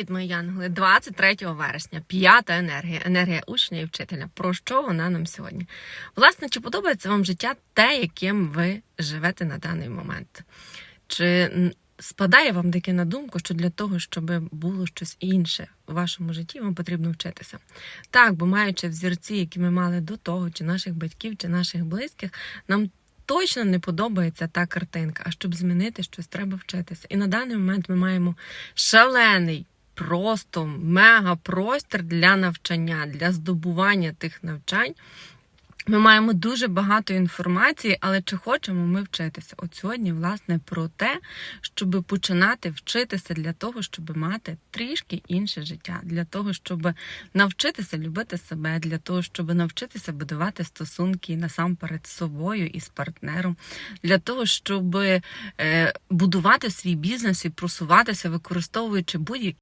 Привіт, мої янголи! 23 вересня, п'ята енергія, енергія учня і вчителя. Про що вона нам сьогодні? Власне, чи подобається вам життя те, яким ви живете на даний момент? Чи спадає вам таке на думку, що для того, щоб було щось інше у вашому житті, вам потрібно вчитися? Так, бо маючи взірці, які ми мали до того, чи наших батьків, чи наших близьких, нам точно не подобається та картинка. А щоб змінити щось, треба вчитися. І на даний момент ми маємо шалений, просто мега простір для навчання, для здобування тих навчань. Ми маємо дуже багато інформації, але чи хочемо ми вчитися? От сьогодні, власне, про те, щоб починати вчитися для того, щоб мати трішки інше життя, для того, щоб навчитися любити себе, для того, щоб навчитися будувати стосунки насамперед з собою і з партнером, для того, щоб е, будувати свій бізнес і просуватися, використовуючи будь-які